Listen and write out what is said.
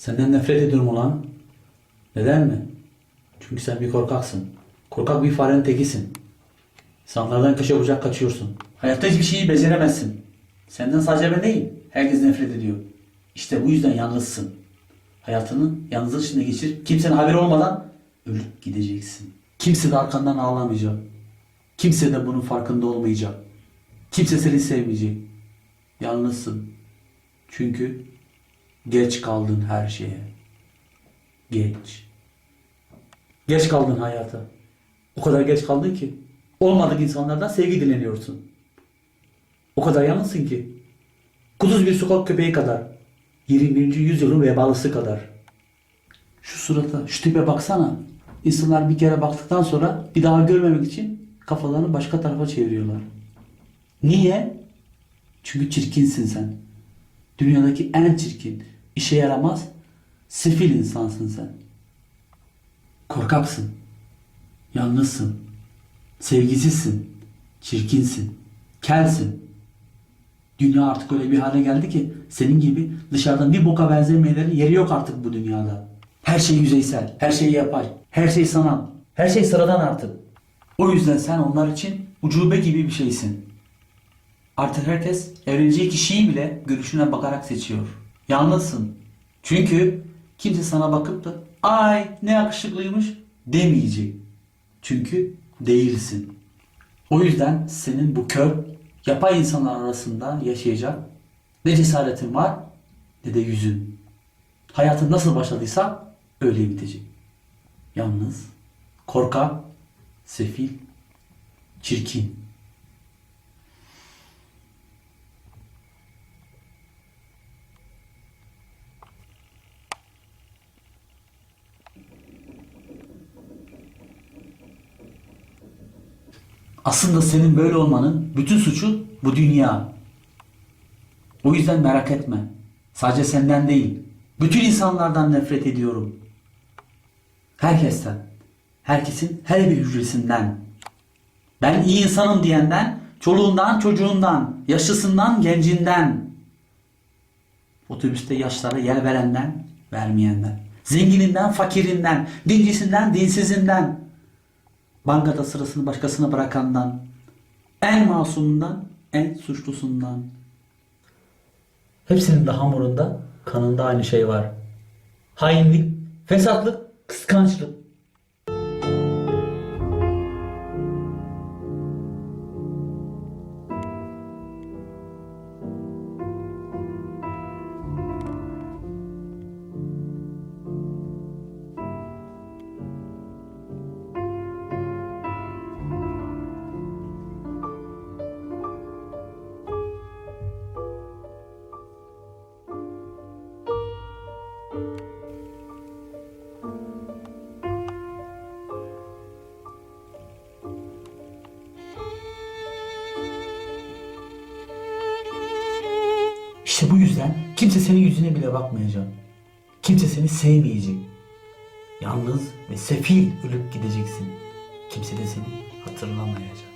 Senden nefret ediyorum ulan. Neden mi? Çünkü sen bir korkaksın. Korkak bir farenin tekisin. İnsanlardan köşe bucak kaçıyorsun. Hayatta hiçbir şeyi beceremezsin. Senden sadece ben değil. Herkes nefret ediyor. İşte bu yüzden yalnızsın. Hayatını yalnızlık içinde geçir. Kimsenin haberi olmadan ölüp gideceksin. Kimse de arkandan ağlamayacak. Kimse de bunun farkında olmayacak. Kimse seni sevmeyecek. Yalnızsın. Çünkü geç kaldın her şeye. Geç. Geç kaldın hayata. O kadar geç kaldın ki olmadık insanlardan sevgi dileniyorsun. O kadar yalnızsın ki. Kuduz bir sokak köpeği kadar. 21. yüzyılın vebalısı kadar. Şu surata, şu tipe baksana. İnsanlar bir kere baktıktan sonra bir daha görmemek için kafalarını başka tarafa çeviriyorlar. Niye? Çünkü çirkinsin sen. Dünyadaki en çirkin, işe yaramaz, sefil insansın sen. Korkaksın. Yalnızsın. Sevgisizsin. Çirkinsin. Kelsin. Dünya artık öyle bir hale geldi ki senin gibi dışarıdan bir boka benzemeyenlerin yeri yok artık bu dünyada. Her şey yüzeysel, her şey yapay, her şey sanal, her şey sıradan artık. O yüzden sen onlar için ucube gibi bir şeysin. Artık herkes evleneceği kişiyi bile görüşüne bakarak seçiyor. Yalnızsın. Çünkü kimse sana bakıp da ay ne yakışıklıymış demeyecek. Çünkü değilsin. O yüzden senin bu kör, yapay insanlar arasında yaşayacak ne cesaretin var ne de yüzün. Hayatın nasıl başladıysa öyle bitecek. Yalnız, korkak, sefil, çirkin. Aslında senin böyle olmanın bütün suçu bu dünya. O yüzden merak etme. Sadece senden değil. Bütün insanlardan nefret ediyorum. Herkesten. Herkesin her bir hücresinden. Ben iyi insanım diyenden, çoluğundan, çocuğundan, yaşlısından, gencinden. Otobüste yaşlara yer verenden, vermeyenden. Zengininden, fakirinden, dincisinden, dinsizinden. Bankada sırasını başkasına bırakandan, en masumundan, en suçlusundan. Hepsinin de hamurunda, kanında aynı şey var. Hainlik, fesatlık, kıskançlık. İşte bu yüzden kimse senin yüzüne bile bakmayacak. Kimse seni sevmeyecek. Yalnız ve sefil ölüp gideceksin. Kimse de seni hatırlamayacak.